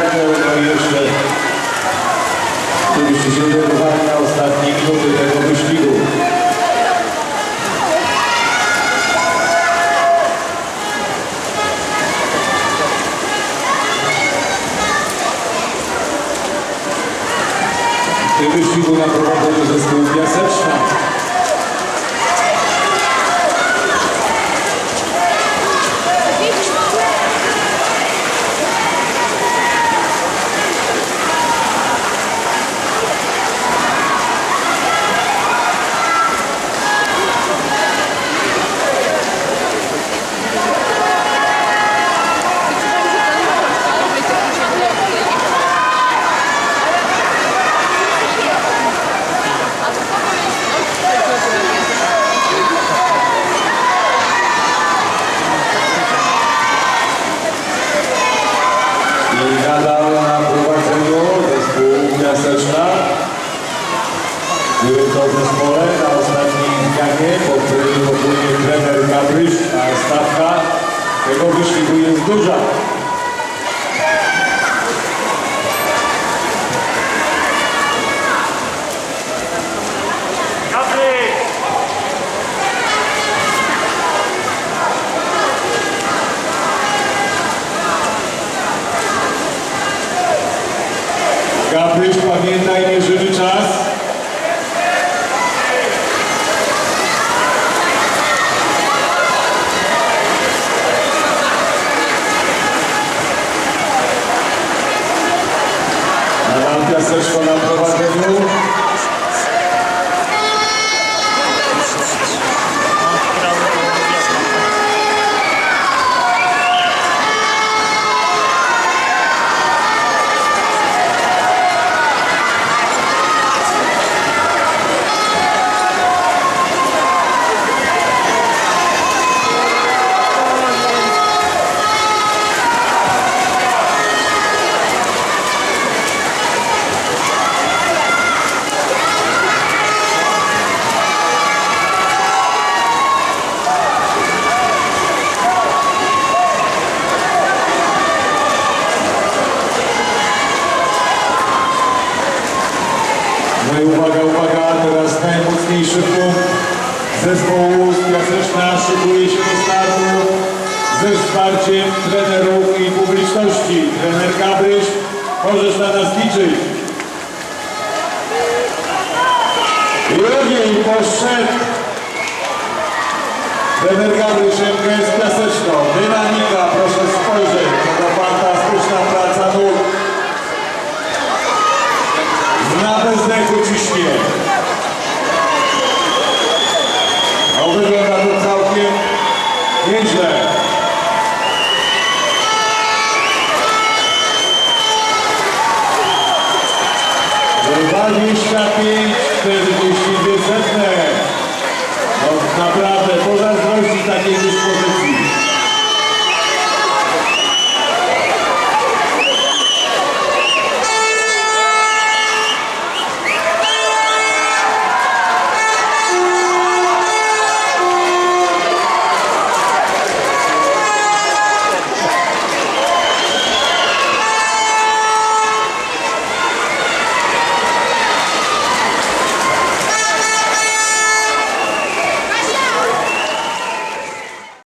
Gardeł, no i jeszcze żebyście się wyrwali na ostatnie minuty tego wyścigu. W tym wyścigu na prowadzeniu zespołu Piaseczna. I nadal na prowadzeniu zespół Piaseczna. Były to w zespole na ostatniej zmianie, po której popłynie trener Gabryś, a stawka tego wyścigu jest duża. Gabryś, pamiętaj, mierzymy czas. Publiczności. Trener Gabryś, możesz na nas liczyć. I ogień poszedł. Trener Gabryś, MKS Piaseczno. Dynamika, proszę spojrzeć. To fantastyczna praca nóg. Na bezdechu ciśnie. No wygląda to całkiem nieźle. Ivan Luiz Capim.